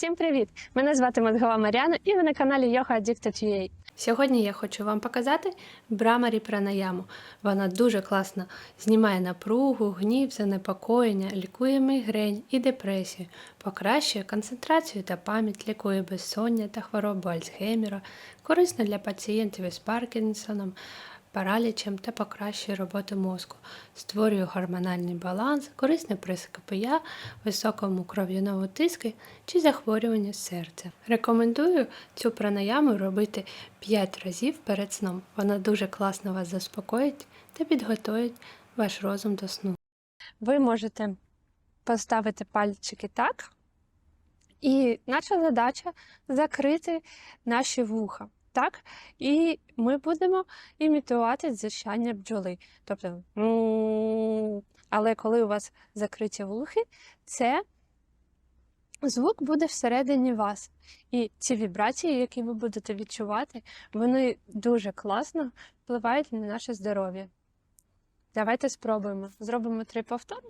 Всім привіт! Мене звати Мадгова Маріана і ви на каналі Yoga Addicted UA. Сьогодні я хочу вам показати Брамарі пранаяму. Вона дуже класно знімає напругу, гнів, занепокоєння, лікує мігрень і депресію, покращує концентрацію та пам'ять, лікує безсоння та хворобу Альцгеймера, корисна для пацієнтів із Паркінсоном, паралічем та покращує роботу мозку, створює гормональний баланс, корисне при СКПЯ, високому кров'яному тиску чи захворювання серця. Рекомендую цю пранаяму робити 5 разів перед сном. Вона дуже класно вас заспокоїть та підготує ваш розум до сну. Ви можете поставити пальчики так, і наша задача закрити наші вуха. Так? І ми будемо імітувати дзижчання бджоли. Тобто, але коли у вас закриті вухи, це звук буде всередині вас. І ці вібрації, які ви будете відчувати, вони дуже класно впливають на наше здоров'я. Давайте спробуємо. Зробимо три повтори.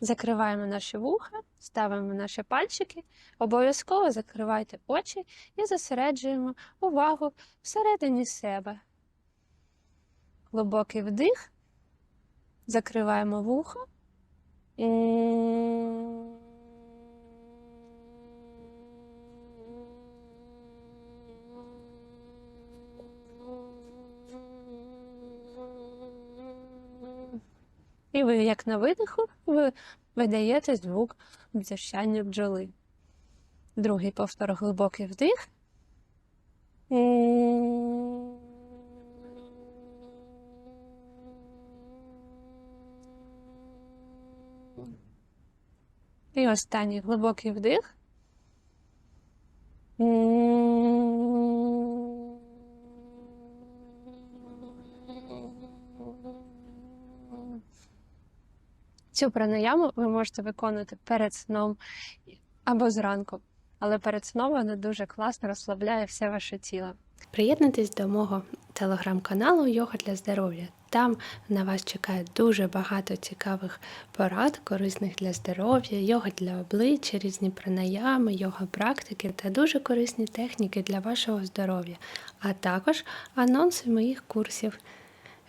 Закриваємо наші вуха, ставимо наші пальчики, обов'язково закривайте очі і зосереджуємо увагу всередині себе. Глибокий вдих, закриваємо вухо. І ви, як на видиху, ви видаєте звук дзищання бджоли. Другий повтор глибокий вдих. І останній глибокий вдих. Цю пранаяму ви можете виконувати перед сном або зранку, але перед сном вона дуже класно розслабляє все ваше тіло. Приєднуйтесь до мого телеграм-каналу Йога для здоров'я. Там на вас чекає дуже багато цікавих порад, корисних для здоров'я, йога для обличчя, різні пранаями, йога практики та дуже корисні техніки для вашого здоров'я, а також анонси моїх курсів.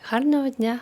Гарного дня!